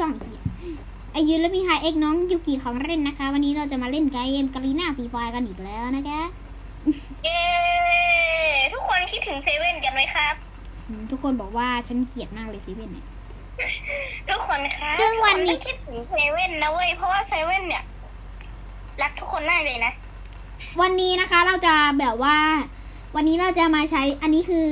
ลืมชื่อช่องอีกทีอายุและมีไฮเอ็กน้องยูกิของเล่นนะคะ วันนี้เราจะมาเล่นเกมกาลีนาฟรีไฟกันอีกแล้วนะคะเย้ทุกคนคิดถึงเซเว่นกันไหมครับอืมทุกคนบอกว่าฉันเกลียดมากเลยซีเว่นเนี่ยทุกคนครับซึ่งวันนี้ทุกคไม่คิดถึงเซเว่นนะเว้ยเพราะว่าเซเว่นเนี่ยรักทุกคนมากเลยนะ วันนี้นะคะเราจะแบบว่า วันนี้เราจะมาใช้อันนี้คือ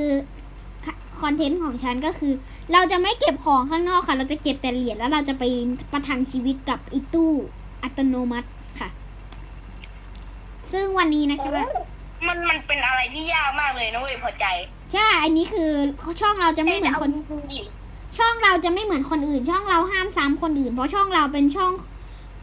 คอนเทนต์ของฉันก็คือ เราจะไม่เก็บของข้างนอกค่ะ เราจะเก็บแต่เหรียญแล้วเราจะไปประทังชีวิตกับอีตู้อัตโนมัติค่ะ ซึ่งวันนี้นะคะมันมันเป็นอะไรที่ยากมากเลยนะเว้ยพอใจ ใช่ อันนี้คือช่องเราจะไม่เหมือนคนจริงๆดิช่องเราจะไม่เหมือนคนอื่น ช่องเราห้ามซ้ำคนอื่น เพราะช่องเราเป็นช่อง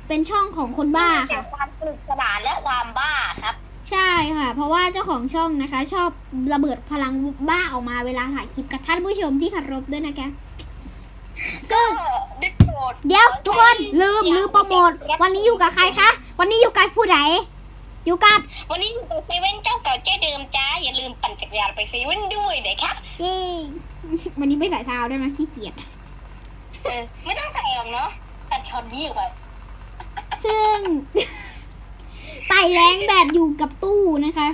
เป็นช่องของคนบ้าแต่ค่ะความสนุกสนานและความบ้าครับ ใช่ค่ะ เพราะว่าเจ้าของช่องนะคะ ชอบระเบิดพลังบ้าออกมาเวลาถ่ายคลิปกับท่านผู้ชมที่เคารพด้วยนะคะซึ่งก็ได้โปรดเดี๋ยวทุกคนลืมลืมโปรโมทวันนี้อยู่กับใครคะ วันนี้อยู่กับผู้ใดอยู่กับ วันนี้อยู่กับเซเว่นเจ้าเก่าเจ้าเดิมจ้าอย่าลืมปั่นจักรยานไปเซเว่นด้วยเด็กครับเย้วันนี้ไม่ใส่เท้าได้ไหมขี้เกียจเออไม่ต้องใส่หรอกเนาะตัดช็อตนี้ออกไปซึ่ง ไต่แรงแบบอยู่กับตู้นะคะ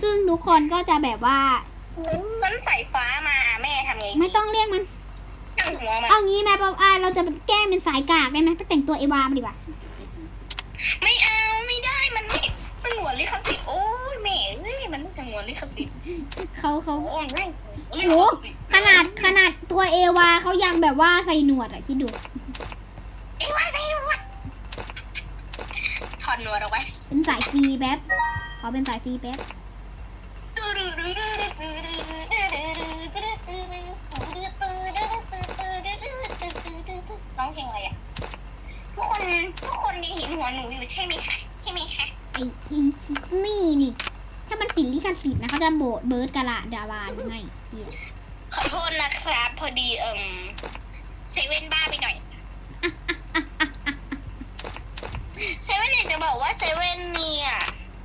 ซึ่งทุกคนก็จะแบบว่า มันใส่ฟ้ามาอะแม่ทำไงไม่ต้องเรียกมันช่างหัวมันเอางี้แม่ป๊อปอายเราจะแกล้งเป็นสายกากได้ไหมไปแต่งตัวเอวามาดีกว่า ไม่เอาไม่ได้มันไม่สงวนลิขสิทธิ์โอ้ยแม่เอ้ยมันไม่สงวนลิขสิทธิ์เขาเขาโอ้ยไม่ลิโอ้ขโหสิทธิ์ขนาดขนาดตัวเอวาเขายังแบบว่าใส่หนวดอะคิดดูเอ้ยว่าไงวะถอดหนวดออกไป เป็นสายฟรีแป๊บเขาเป็นสายฟรีแป๊บน้องเพลงอะไรอะทุกคนทุกคนยังเห็นหัวหนูอยู่ใช่ไหมคะใช่ไหมคะไอ้ไอ้นี่นี่ ถ้ามันติดลิขสิทธิ์นะเขาจะโบดเบิร์ดกะละดาวาหรือไงเหี้ยขอโทษนะครับ พอดีเอ่มเซเว่นบ้าไปหน่อย เซเว่นเนี่ยจะ บอกว่าเซเว่นเนี่ย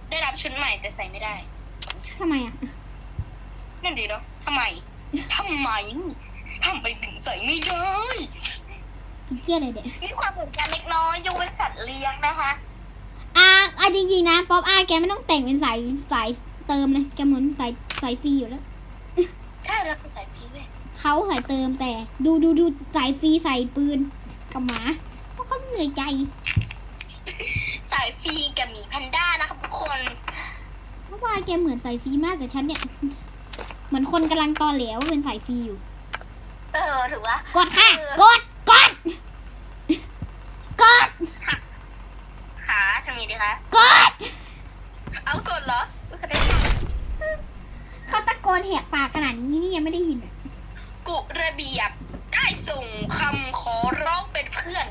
ได้รับชุดใหม่แต่ใส่ไม่ได้ทำไมอะนั่นดีเนาะทำไมทำไมทำไมถึงใส่ไม่ได้ไอ้เหี้ยอะไรเด็กมีความเหมือนกันเล็กน้อยยกเว้นสัตว์เลี้ยงนะคะอะอะจริงๆนะป๊อปอาแกไม่ต้องแต่งเป็นสายสายเติมเลยแกเหมือนสายสายฟรีอยู่แล้ว ใช่แล้วเป็นสายฟรีเว้ยเขาสายเติมแต่ ดูดูดูสายฟรีใส่ปืนกับหมาเพราะเขาเหนื่อยใจสายฟรีกับหมีแพนด้านะครับทุกคนเพราะว่าแกเหมือนสายฟรีมากแต่ฉันเนี่ย เหมือนคนกำลังตอแหลว่าเป็นสายฟรีอยู่ เออถือว่ากดค่ะ กด กด กด ขาทำไงดีคะกด เอากดเหรออุ๊ยเขาได้เขาตะโกนแหกปากขนาดนี้นี่ยังไม่ได้ยินอะ กุระเบียบได้ส่งคำขอร้องเป็นเพื่อน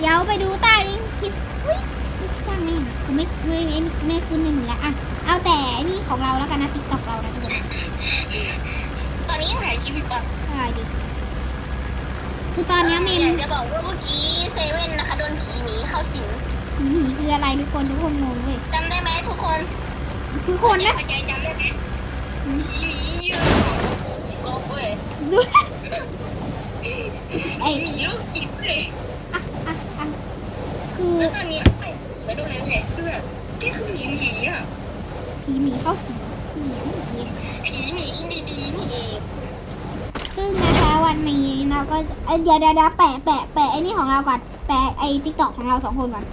เดี๋ยวไปดูใต้ลิงก์คลิปอุ้ยสร้างแม่งกูไม่ไม่ไม่ไม่ขึ้นในหนึ่งแล้วอะเอาแต่นี่ของเราแล้วกันนะติ๊กต็อกเรานะทุกคนตอนนี้ยังถ่ายคลิปอยู่ปะใช่ดิคือตอนนี้เมมอยากจะบอกว่าเมื่อกี้เซเว่นนะคะโดนผีหนีเข้าสิงผีหมีคืออะไรทุกคนทุกคนงงเลยจำได้ไหมทุกคนคือคนนะใจจำได้ไหมผีหมีอยู่สกอบเว้ยไอ้หมีลูกจิ๋วเลย แล้วตอนนี้เขาใส่ไปดูในแผลเสื้อที่คือผีหมีอะผีหมีเข้าสีเหนีหมีผีหมีดีๆนี่เองซึ่งนะคะวันนี้เราก็เอ้ยเดี๋ยวเดี๋ยวเดี๋ยวแปะแปะแปะไอ้นี่ของเราก่อน แปะไอ้ติ๊กต็อกของเราสองคนก่อน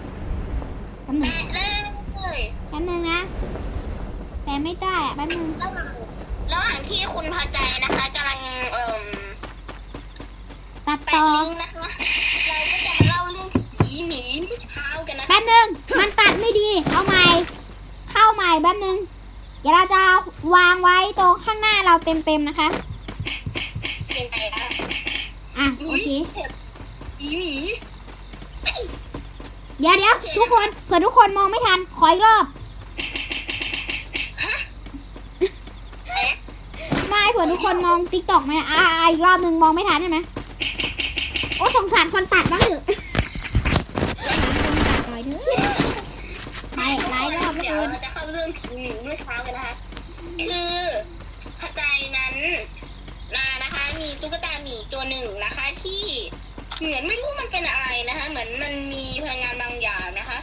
แป๊บนึงแปะเลยแป๊บหนึงนะ แปะไม่ได้อะแป๊บหนึง ระหว่างระหว่างที่คุณพอใจนะคะกำลังเอ่อตัดแปะต่อ ลิงก์นะ บหนึง มันตัดไม่ดี เอาใหม่ เข้าใหม่แป๊บหนึง เดี๋ยวเราจะวางไว้ตรงข้างหน้าเราเต็มๆนะคะ เป็นไงนะอะโอเคผีหมีเดี๋ยวเดี๋ยวทุกคนเผื่อทุกคนมองไม่ทัน ขออีกรอบ ฮะไม่เผื่อทุกคนมองติ๊กตอกไหมอ่าอ่าอีกรอบหนึ่งมองไม่ทันใช่ไหมโอ้สงสารคนตัดบ้างเถอะสงสารคนตัดหน่อยเถอะไปหลายรอบเหลื เดี๋อยวเกินเราจะเข้าเรื่องผีหมีเมื่อเช้ากันนะคะ คือพอใจนั้นนานะคะ มีตุ๊กตาหมีตัวหนึ่งนะคะ ที่เหมือนไม่รู้มันเป็นอะไรนะคะ เหมือนมันมีพลังงานบางอย่างนะคะ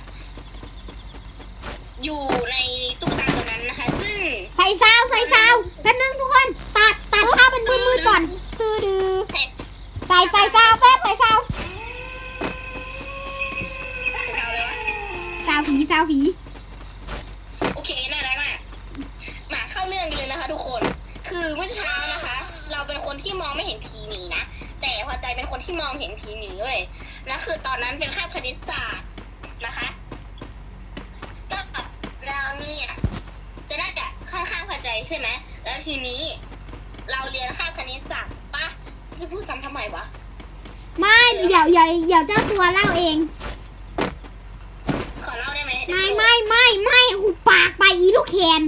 อยู่ในตุ๊กตาตัวนั้นนะคะ ซึ่งใส่ซาวใส่ซาวแป๊บนึงทุกคนตัดตัดภาพเป็นมืดๆก่อนตื้อดือเห็ดใส่ใส่ซาวแป๊บใส่ซาวสีขาวเลยวะซาวผีซาวผี โอเคน่ารักมากมาเข้าเรื่องกันเลยนะคะ ทุกคน คือเมื่อเช้านะคะ เราเป็นคนที่มองไม่เห็นผีหมีนะ แต่พอใจเป็นคนที่มองเห็นผีหมีเว้ยแล้วคือตอนนั้นเป็นคาบคณิตศาสตร์นะคะก็เราเนี่ยจะน่าจะค่อนข้างพอใจใช่ไหมแล้วทีนี้ เราเรียนคาบคณิตศาสตร์ปะจะพูดซ้ำทำไมวะไม่เดี๋ยวเดี๋ยวเดี๋ยวเจ้าตัวเล่าเอง ขอเล่าได้ไหมไม่ไม่ไม่ไม่หุบปากไปอีลูกแคน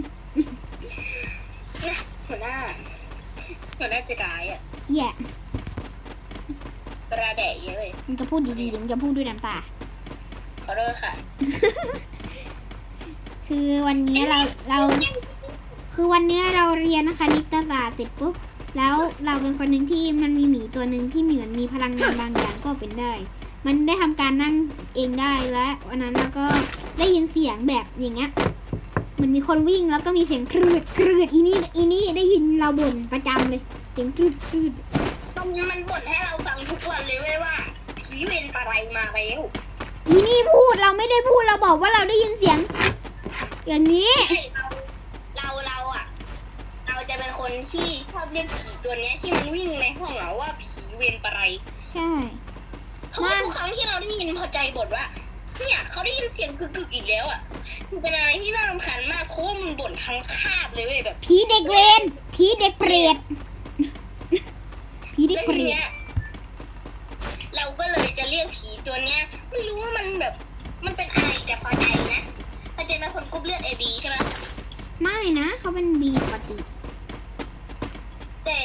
นะหัวหน้า หัวหน้าจะร้ายอะแย่กระแดะเยอะเลยมึงจะพูดดีๆหรือมึงจะพูดด้วยน้ำตา ขอโทษค่ะคือวันนี้เราเรา คือวันนี้เราเรียนคณิตศาสตร์เสร็จปุ๊บแล้วเราเป็นคนหนึ่งที่มันมีหมีตัวหนึ่งที่เหมือนมีพลังงานบางอย่างก็เป็นได้ มันได้ทำการนั่งเองได้และวันนั้นเราก็ได้ยินเสียงแบบอย่างเงี้ยเหมันมีคนวิ่งแล้วก็มีเสียงครืดครืดอีนี่อีนี่ได้ยินเราบ่นประจำเลย เสียงครืดครืดมันมันบ่นให้เราฟังทุกวันเลยเว้ยว่าผีเวรปะไรมาแล้วอีนี่พูดเราไม่ได้พูดเราบอกว่าเราได้ยินเสียง อย่างนี้ใช่เราเราเราอะเราจะเป็นคนที่ชอบเรียกผีตัวเนี้ยที่มันวิ่งในห้องเราว่าผีเวรปะไรใช่ เพราะว่าทุกครั้งที่เราได้ยินพอใจบ่นว่าเนี่ยเขาได้ยินเสียงกึกๆอีกแล้วอะมันเป็นอะไรที่น่ารำคาญมากเพราะว่ามันบ่นทั้งคาบเลยเว้ยแบบ ผีเด็กเวรผีเด็กเปรตผีเด็กแล้ วเปรทีตเนี้ยเราก็เลยจะเรียกผีตัวเนี้ย ไม่รู้ว่ามันแบบ มันเป็นอะไรแต่พอใจนะพอใจเป็นคนกรุ๊ปเลือดเอบีใช่ไหมไม่นะเขาเป็นบีปกติแต่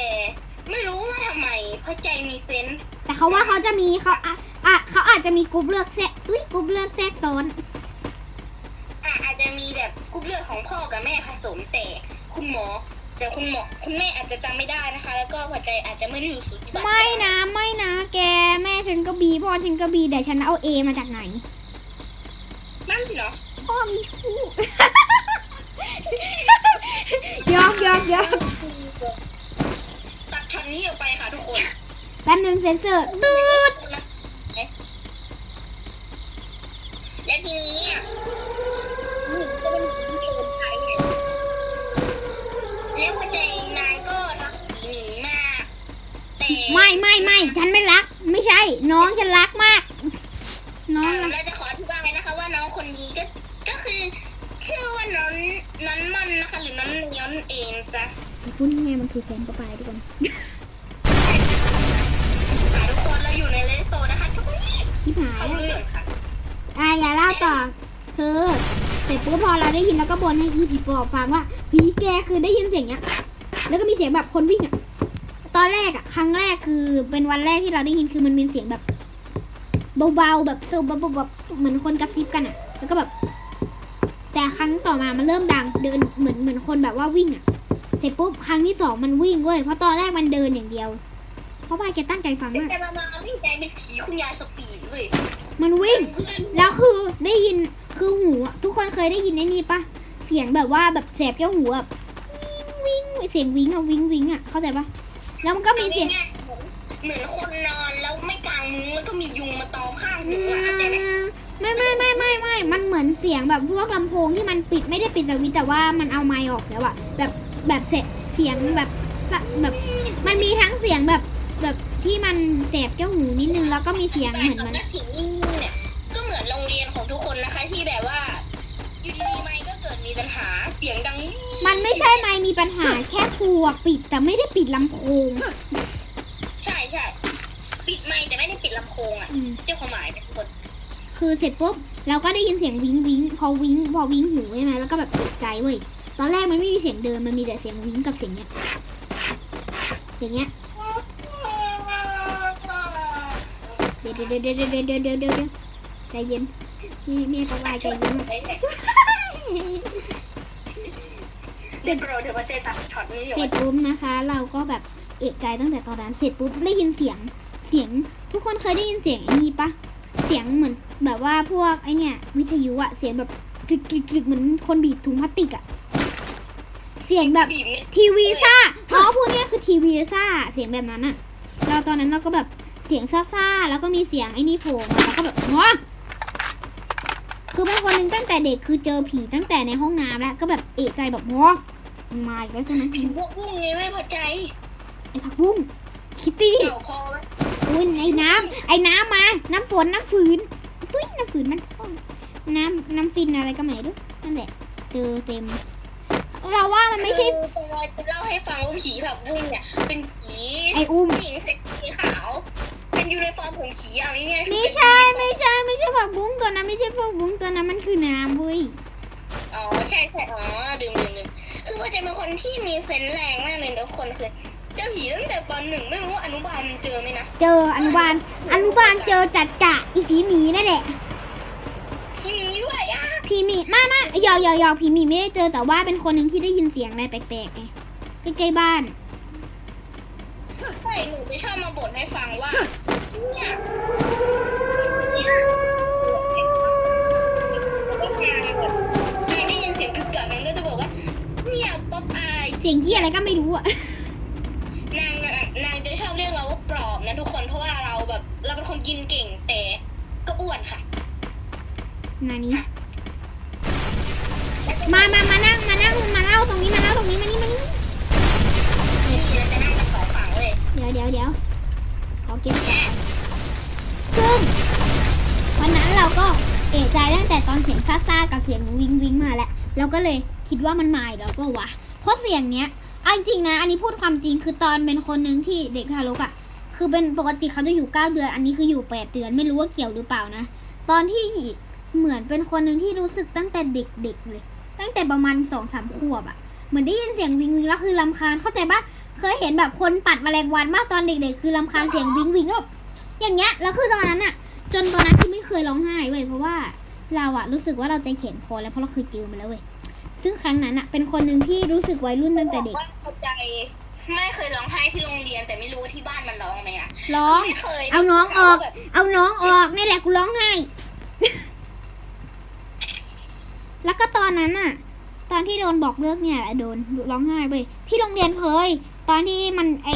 ไม่รู้ว่าทำไมพอใจมีเซนส์แต่เขาว่าเขาจะมีเขาอะอะเขาอาจจะมีกรุ๊ปเลือดแทรกอุ้ยกรุ๊ปเลือดแทรกซ้อนอะอาจจะมีแบบกรุ๊ปเลือดของพ่อกับแม่ผสมแต่คุณหมอ แต่คุณหมอคุณแม่อาจจะจำไม่ได้นะคะ แล้วก็พอใจอาจจะไม่ได้อยู่สูติบัตรไม่นะไม่นะ แกแม่ฉันก็บีพ่อฉันก็บีแต่ฉันเอาเอมาจากไหนนั่นสิเนาะพ่อมีชู้ ยอกยอกยอกตัดช็อตนี้ออกไปค่ะทุกคนแป๊บนึงเซนเซอร์ตืดและทีนี้ ไม่ไม่ไม่ฉันไม่รัก ไม่ใช่ น้องฉันรักมาก น้องอ่ารักเราจะขออธิบายนะคะ ว่าน้องคนนี้ก็ก็คือชื่อว่าน้องน้องมันนะคะหรือน้องเนียนเองจ้ะพูดง่ายๆมันคือแฟนป้าปายทุกคนค่ะทุกคนเราอยู่ในเลนโซนนะคะทุกคนที่หายเข้าเรื่องค่ะอะอย่าเล่าต่อคือเสร็จปุ๊บพอเราได้ยินแล้วก็บ่นให้อีผีปอบฟังว่าเฮ้ยแกคือได้ยินเสียงเนี้ยแล้วก็มีเสียงแบบคนวิ่งอะตอนแรกอะค รั้งแรกคือเป็นวันแรกที่เราได้ยินคือมันเป็นเสียงแบบ เบาๆแบบสูบแบบแบบเหมือนคนกระซิบกันอะแล้วก็แบบ แต่ครั้งต่อมามันเริ่มดังเดินเหมือนเหมือนคนแบบว่าวิ่งอะเสร็จปุ๊บครั้งที่สองมันวิ่งเว้ยเพราะตอนแรกมันเดินอย่างเดียว เพราะว่าแกตั้งใจฟังมากแต่มามาวิ่งใจเป็นผีคุณยายสปีดเลยมันวิ่ง แล้วคือได้ยินคือหูอะทุกคนเคยได้ยินไอ้นี่ปะเสียงแบบว่าแบบแสบแก้วหูแบบวิ่งวิ่งเสียงวิ่งอะวิ่งวิ่งอะเข้าใจปะ แล้วมันก็มีเสียงง่ายๆเหมือนเหมือนคนนอนแล้วไม่กางมุ้งแล้วก็มียุงมาตอมข้างหูอะเข้าใจไหมไม่ไม่ไม่ไม่ไม่มันเหมือนเสียงแบบพวกลำโพงที่มันปิดไม่ได้ปิดสวิตช์แต่ว่ามันเอาไมค์ออกแล้วอะแบบแบบเสเสียงแบบสะแบบ มันมีทั้งเสียงแบบแบบที่มันแสบแก้วหูนิดนึงแล้วก็มีเสียงเหมือนแต่มันกับเสียงนิ่งๆเนี่ยก็เหมือนโรงเรียนของทุกคนนะคะ ที่แบบว่า มีปัญหาเสียงดังมันไม่ใช่ไมมีปัญหาแค่ครัวปิดแต่ไม่ได้ปิดลำโพง ใช่ใช่ปิดไมค์แต่ไม่ได้ปิดลำโพงอะอืม เจ้าความหมายเป็คนคือเสร็จปุ๊บเราก็ได้ยินเสียงวิงวิงพอวิงพอวิงหูใช่ไหมแล้วก็แบบตกใจเว้ยตอนแรกมันไม่มีเสียงเดินมันมีแต่เสียงวิงกับเสียงเนี้ยอย่างเงี้ยเดี๋ยวเดี๋ยวเดี๋ยวเดี๋ยวเดี๋ยวเดี๋ยวใจเย็นนี่แม่ก็ว่าใจเย็น เด็กเราเดี๋ยวมาเจอตัดช็อตนี้อยู่เสร็จปุ๊บนะคะ เราก็แบบเอะใจตั้งแต่ตอนนั้นเสร็จปุ๊บได้ยินเสียงเสียง ทุกคนเคยได้ยินเสียงไอ้นี่ปะเสียงเหมือนแบบว่าพวกไอเนี่ย วิทยุอะเสียงแบบกรึกกรึกกรึกเหมือนคนบีบถุงพลาสติกอะเสียงแบบบีบเนี่ยทีวีซ่าอ๋อพวกเนี้ยคือทีวีซ่าเสียงแบบนั้นอะเราตอนนั้นเราก็แบบเสียงซ่าๆแล้วก็มีเสียงไอ้นี่โผล่มาแล้วก็แบบงอ คือเป็นคนหนึงตั้งแต่เด็กคือเจอผีตั้งแต่ในห้องน้ำแล้ว ก็แบบเอะใจแบบงอมาอีกแล้วใช่ไหมผีพวกพุ่งไงไม่พอใจไอ้ผักบุ้งคิตตี้เกี่ยวคอไหมอุ้ยไอ้น้ำไอ้น้ำมา น้ำฝนน้ำฝืนปุ้ยน้ำฝืนมันพ่องน้ำน้ำฟินอะไรก็ไม่รู้นั่นแหละเจอเต็ม เราว่ามันไม่ใช่คือปอยจะเล่าให้ฟังว่าผีแบบบุ้งเนี่ย เป็นผีไอ้อุ้ม ผู้หญิงใส่สีขาว เป็นยูนิฟอร์มของผีเอาง่ายๆไม่ใช่ไม่ใช่ ไม่ใช่ผักบุ้งตัวนั้นไม่ใช่ผักบุ้งตัวนั้นมันคือน้ำเว้ยอ๋อใช่ใช่อ๋อดื่มดื่มดื่มคือว่าจะเป็นคนที่มีเซนส์แรงมากเลยทุกคนคือเจอผีตั้งแต่ปหนึ่งไม่รู้ว่าอนุบาลมันเจอไหมนะเจออนุบาลอนุบาลเจอจัดจ่าอีผีหมีนั่นแหละที่นี้ด้วยอะผีหมีมามาหยอกหยอกหยอกผีหมีไม่ได้เจอแต่ว่าเป็นคนหนึ่งที่ได้ยินเสียงอะไรแปลกๆไงใกล้ๆบ้านใช่หนูจะชอบมาบ่นให้ฟังว่าเนี่ยเนี่ย อายเสียงที่อะไรก็ไม่รู้อะนางน่ะนางจะชอบเรียกเราว่าปลอมนะทุกคนเพราะว่าเราแบบ เราเป็นคนกินเก่งแต่ก็อ้วนค่ะ นานี้ มามามานั่ง มานั่งมาเล่าตรงนี้ มาเล่าตรงนี้ มานี่มานี่นี่เราจะนั่งกันสองฝั่งเลยเดี๋ยวเดี๋ยวเดี๋ยวขอเก็บก่อนซึ่งวันนั้นเราก็เอะใจตั้งแต่ตอนเสียงซ่าๆกับเสียงวิงวิงมาแล้ว เราก็เลยคิดว่ามันมาอีกแล้วก็วะเพ ราะเสียงเนี้ยเอาจริงๆนะ อันนี้พูดความจริงคือตอนเป็นคนหนึ่งที่เด็กทารกอะ่ะ คือเป็นปกติเขาจะอยู่เก้าเดือน อันนี้คืออยู่แปดเดือน ไม่รู้ว่าเกี่ยวหรือเปล่านะ ตอนที่เหมือนเป็นคนหนึ่งที่รู้สึกตั้งแต่เด็กๆเลย ตั้งแต่ประมาณสองสามขวบอะ่ะ เหมือนได้ยินเสียงวิงวิงแล้วคือลำคาญ เข้าใจปะเคยเห็นแบบคนปัดแมลงวันมากตอนเด็กๆ คือลำคาญเสียงวิงวิงแล้วแบบอย่างเงี้ย แล้วคือตอนนั้นอะจนตอนนั้นคือไม่เคยร้องไห้เว้ย เพราะว่าเราอะรู้สึกว่าเราใจเข็นพอแล้วเพราะเราเคยเจอมาแล้วเว้ย ซึ่งครั้งนั้นอะเป็นคนหนึ่งที่รู้สึกวัยรุ่นตั้งแต่เด็กก็เข้าใจ ไม่เคยร้องไห้ที่โรงเรียน แต่ไม่รู้ว่าที่บ้านมันร้องไหมอะร้อง ไม่เคยเอาน้องออก แบบเอาน้องออกนี่แหละกูร้องไห้ แล้วก็ตอนนั้นอะตอนที่โดนบอกเลิกเนี่ยแหละโดนร้องไห้เว้ยที่โรงเรียนเคย ตอนที่มันไอ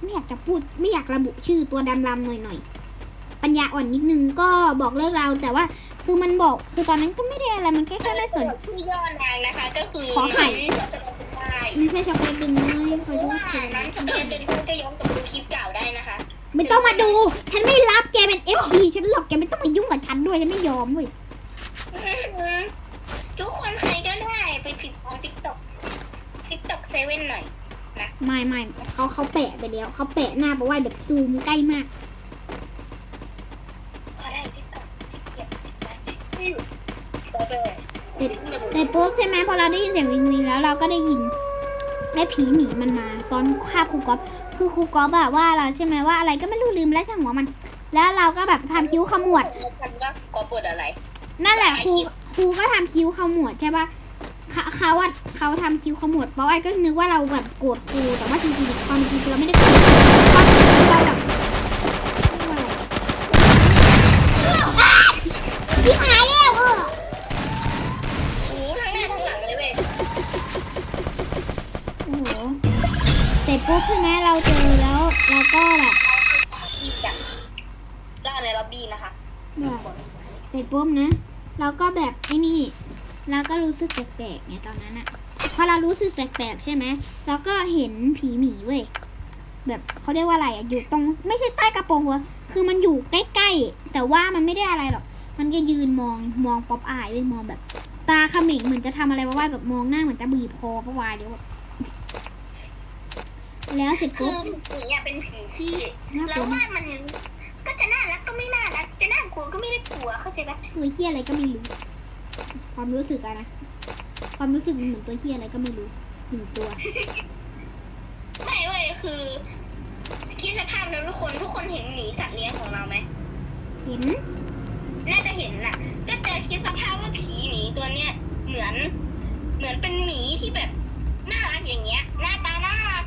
ไม่อยากจะพูดไม่อยากระบุชื่อตัวดำลำหน่อยหน่อยๆปัญญาอ่อนนิดนึงก็บอกเลิกเราแต่ว่า คือมันบอกคือตอนนั้นก็ไม่ได้อะไรมันแค่แค่ไม่สน ชื่อย่อนางนะคะ ก็คือขอไข่นั้นช็อกโกแลตเป็นได้ไม่ใช่ช็อกโกแลตดึงไม่ขเพอราะโทษว่าค่ะนั้นช็อกโกแลตเป็นผู้ก็ย้อนกลับไปดูคลิปเก่าได้นะคะไม่ต้องมาดู ฉันไม่รับแกเป็นเอฟบีฉันหรอกแกไม่ต้องมายุ่งกับฉันด้วยฉันไม่ยอมเว้ยทุกคนใครก็ได้ไปติดตามติ๊กต็อกติ๊กต็อกเซเว่นหน่อย ไม่ไม่เขาเขาแปะไปแล้วเขาแปะหน้าบอกว่าแบบซูมใกล้มาก ขอได้ติ๊กต็อกติ๊กเจ็ดติ๊กแปดอิ่วต่อไป เสร็จ เสร็จ ปุ๊บใช่ไหมพอเราได้ยินเสียงวิงวิงแล้วเราก็ได้ยินแม่ผีหมีมันมา ตอนคาบครูก๊อฟคือครูก๊อฟอะว่าเราใช่ไหมว่าอะไรก็ไม่รู้ลืมแล้วช่างหัวมัน แล้วเราก็แบบทำคิ้วขมวดกันว่าก็เปิดอะไร นั่นแหละครูครูก็ทำคิ้วขมวดใช่ปะเขาเขาเขาทำคิ้วขมวดเพราะไอ้ก็นึกว่าเราแบบโกรธครูแต่ว่าจริงๆความจริงเราไม่ได้โกรธความจริงคือเราแบบ เราเจอแล้วเราก็แบบอีกอะล่าในล็อบบี้นะคะเสร็จปุ๊บนะ เราก็แบบไอ้นี่เราก็รู้สึกแปลกๆไงตอนนั้นอะพอเรารู้สึกแปลกๆใช่ไหมเราก็เห็นผีหมีเว้ยแบบเขาเรียกว่าอะไรอะอยู่ตรงไม่ใช่ใต้กระโปรงหัวคือมันอยู่ใกล้ๆแต่ว่ามันไม่ได้อะไรหรอก มันก็ยืนมองมองป๊อปอายเว้ยมองแบบ ตาเขมิงเหมือนจะทำอะไรว่าแบบมองหน้าเหมือนจะบีบคอป๊อปอายเดี๋ยวแบบ แล้วเสร็จคืปุ๊อบผีอะเป็นผีที่น่ากเราลัวมากว่ามันก็จะน่ารักก็ไม่น่ารักจะน่ากลัวก็ไม่ได้กลัวเข้าใจปะตัวเฮียอะไรก็ไม่รู้ ความรู้สึกอะนะ ความรู้สึกมันเหมือนตัวเฮียอะไรก็ไม่รู้หนึ่งตัว ไม่เว้ยคือคิดสภาพนะทุกคนทุกคนเห็นหมีสัตว์เลี้ยงของเราไหมเห็น น่าจะเห็นน่ะ ก็เจอคิดสภาพว่าผีหมีตัวเนี้ยเหมือน เหมือนเป็นหมีที่แบบน่ารักอย่างเงี้ย หน้าตาน่ารั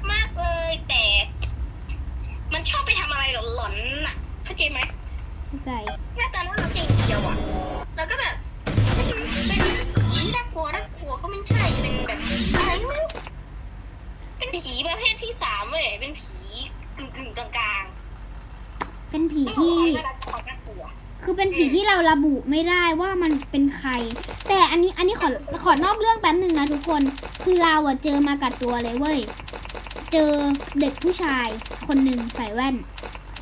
ไม่ได้ว่ามันเป็นใคร แต่อันนี้อันนี้ขอขอนอกเรื่องแป๊บหนึ่งนะทุกคนคือเราอะเจอมากับตัวเลยเว้ยเจอเด็กผู้ชายคนหนึ่งใส่แว่น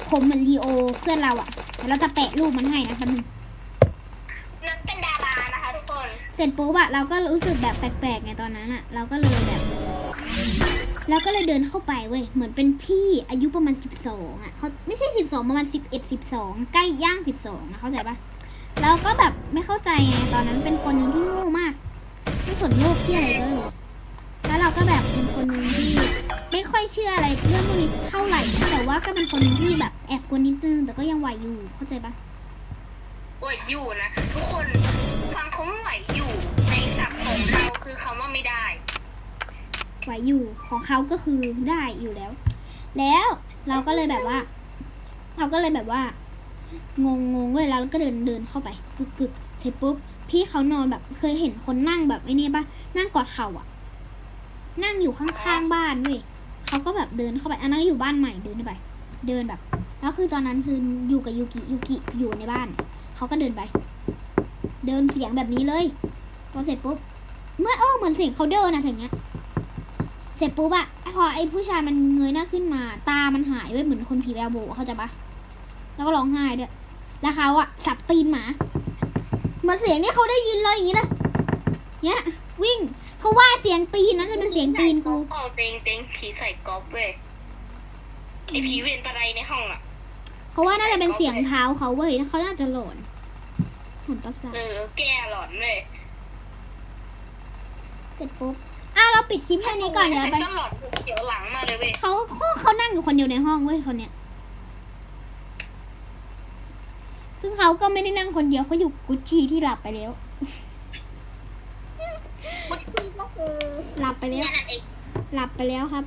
ผมเหมือนลีโอเพื่อนเราอะเดี๋ยวเราจะแปะรูปมันให้นะแป๊บหนึงนั่นเป็นดารานะคะทุกคน เสร็จปุ๊บอะเราก็รู้สึกแบบแปลกๆไงตอนนั้นอะเราก็เลยแบบเราก็เลยเดินเข้าไปเว้ยเหมือนเป็นพี่อายุประมาณสิบสองอะเขาไม่ใช่สิบสองประมาณสิบเอ็ดสิบสองใกล้ย่างสิบสองนะเข้าใจปะ เราก็แบบไม่เข้าใจไงตอนนั้นเป็นคนหนึ่งที่โง่มาก ไม่สนโลกที่อะไรเลยแล้วเราก็แบบเป็นคนหนึ่งที่ไม่ค่อยเชื่ออะไรเรื่องพวกนี้เท่าไหร่ แต่ว่าก็เป็นคนหนึ่งที่แบบแอบกลัวนิดนึงแต่ก็ยังไหวอยู่เข้าใจปะไหวอยู่นะทุกคนฟังเขาว่าไหวอยู่ในสับของเราคือคำว่าไม่ได้ไหวอยู่ของเขาก็คือได้อยู่แล้ว แล้วเราก็เลยแบบว่า เราก็เลยแบบว่า งงงงเว้ยแล้วก็เดินเดินเข้าไปกึกกึกเสร็จปุ๊บพี่เขานอนแบบเคยเห็นคนนั่งแบบไอ้นี่ปะนั่งกอดเข่าอะ นั่งอยู่ข้างๆบ้านเว้ยเขาก็แบบเดินเข้าไปอันนั้นอยู่บ้านใหม่เดินไป เดินแบบแล้วคือตอนนั้นคืออยู่กับยูกิยูกิอยู่ในบ้านเขาก็เดินไป เดินเสียงแบบนี้เลยพอเสร็จปุ๊บเมื่อเออเหมือนเสียงเขาเดินนะอย่างเงี้ยเสร็จปุ๊บอะพอไอ้ผู้ชายมันเงยหน้าขึ้นมา ตามันหายไปเหมือนคนผีแววโบเข้าใจปะ แล้วก็ร้องไห้ด้วยแล้วเขาอะสับตีนหมาเหมือนเสียงนี่เขาได้ยินเลยอย่างนี้นะเนี่ยวิ่งเขาว่าเสียงตีนนั้นจะเป็นเสียงตีนกูอ๋อเต็งเต็งผีใส่กอล์ฟเว้ยไอผีเวรปะไรในห้องอะเขาว่าน่าจะเป็นเสียงเท้าเขาเว้ยเขาน่าจะหลอนหอนประสาทเออแก้หลอนเว้ยเสร็จปุ๊บอะเราปิดคลิปแค่นี้ก่อนเดี๋ยวไปก็หลอนเขียวหลังมาเลยเว้ยเขาเขาเขานั่งอยู่คนเดียวในห้องเว้ยคนเนี้ย ซึ่งเขาก็ไม่ได้นั่งคนเดียวเขาอยู่กุชชี่ที่หลับไปแล้วบุตรีก็คือหลับไปแล้ว เนี่ยนั่นเองหลับไปแล้วครับ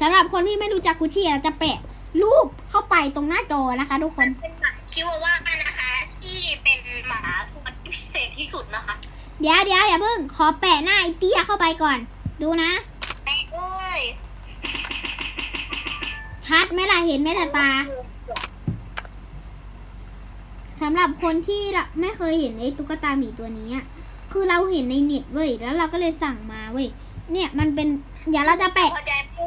สำหรับคนที่ไม่รู้จักกุชชี่อะจะแปะ รูปเข้าไปตรงหน้าจอนะคะ ทุกคน เป็นหมาชิวาว่านะคะ ที่เป็นหมาตัวที่พิเศษที่สุดนะคะเดี๋ยวเดี๋ยวอย่าเพิ่งขอแปะหน้าไอ้เตี้ยเข้าไปก่อน ดูนะแต่เอ้ยชัดไหมล่ะเห็นไหมแต่ตาสำหรับคนที่ไม่เคยเห็นไอ้ตุ๊กตาหมีตัวนี้อะคือเราเห็นในเน็ตเว้ย แล้วเราก็เลยสั่งมาเว้ย เนี่ยมันเป็น เดี๋ยวเราจะแปะ พอใจไม่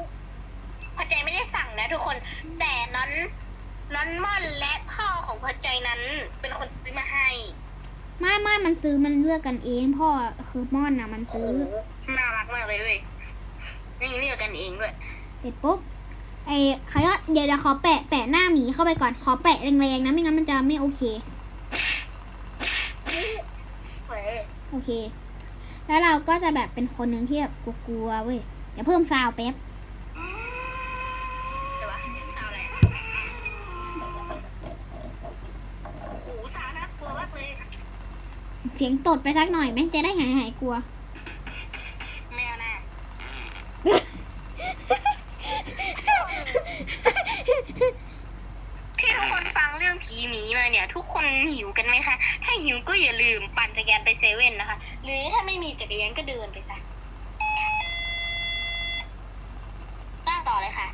พอใจไม่ได้สั่งนะทุกคน แต่น้อนน้อนม่อนและพ่อของพอใจนั้น เป็นคนซื้อมาให้ไม่ไม่มันซื้อมันเลือกกันเองพ่อคือม่อนนะมันซื้อ น่ารักมากเลยเว้ยนี่เรียกกันเองด้วยเสร็จปุ๊บไอ้ใครก็เดี๋ยวเดี๋ยวขอแปะแปะหน้าหมีเข้าไปก่อน ขอแปะแรงๆนะไม่งั้นมันจะไม่โอเค โอเค แล้วเราก็จะแบบเป็นคนหนึ่งที่แบบกลัวๆเว้ยอย่าเพิ่มซาวแป๊บเเสียงตดไปสักหน่อยไหมจะได้หายหายกลัว จักรยานก็เดินไปซะตั้งต่อเลยค่ะ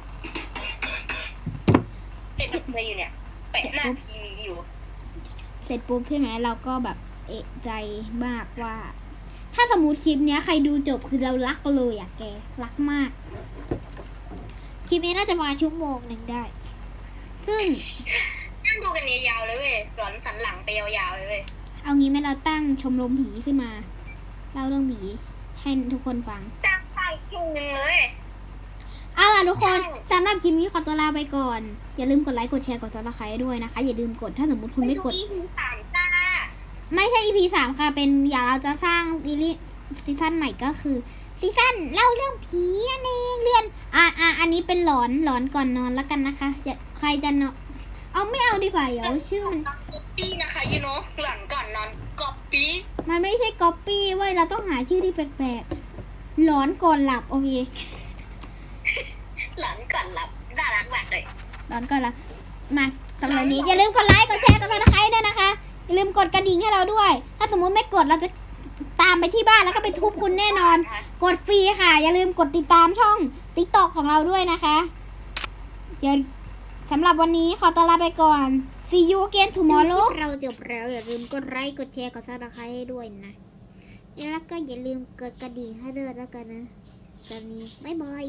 เป็นอะไรอยู่เนี่ย แปะหน้าผีหมีอยู่ เสร็จปุ๊บใช่ไหมเราก็แบบเอะใจมากว่า ถ้าสมมติคลิปเนี้ยใครดูจบคือเรารักเลยอะแกรักมาก คลิปนี้น่าจะมาชั่วโมงหนึ่งได้ ซึ่งนั่งดูกันยาวๆเลยเว้ยหลอนสันหลังไปยาวๆเลยเว้ย เอางี้ไหมเราตั้งชมรมผีขึ้นมา เล่าเรื่องผีให้ทุกคนฟังสร้างไปจริงหนึ่งเลยเอาล่ะทุกคนใช่สำหรับคลิปนี้ขอตัวลาไปก่อน อย่าลืมกดไลค์กดแชร์กดซับสไครต์ด้วยนะคะ อย่าลืมกดถ้าสมมติคุณไม่กดดู EP สามจ้าไม่ใช่ EP สามค่ะ เป็นอย่าเราจะสร้างซีรีส์ซีซั่นใหม่ก็คือซีซั่นเล่าเรื่องผีนั่นเองเรียนอะอะอันนี้เป็นหลอนหลอนก่อนนอนแล้วกันนะคะอย่าใครจะนอนเอาไม่เอาดีกว่าเดี๋ยวชื่อมัน ก๊อปปี้นะคะยูโนหลังก่อนนอนก๊อปปี้ มันไม่ใช่ก๊อปปี้เว้ยเราต้องหาชื่อที่แปลกๆหลอนก่อนหลับโอเคหลังก่อนหลับน่ารักมากเลยหลอนก่อนละมาสำหรับวันนี้อย่าลืมกดไลค์กดแชร์กดซับสไครต์ด้วยนะคะอย่าลืมกดกระดิ่งให้เราด้วย ถ้าสมมุติไม่กดเราจะตามไปที่บ้านแล้วก็ไปทุบคุณแน่นอน กดฟรีค่ะ อย่าลืมกดติดตามช่อง t ิ k t o k ของเราด้วยนะคะเดี๋ยวสำหรับวันนี้ขอตัวลาไปก่อน see you again tomorrow เราจบแล้วอย่าลืมกดไลค์กดแชร์กดซับสไครต์ให้ด้วยนะ แล้วก็อย่าลืมกดกระดิ่งให้ด้วยแล้วกันนะตอนนี้บ๊ายบาย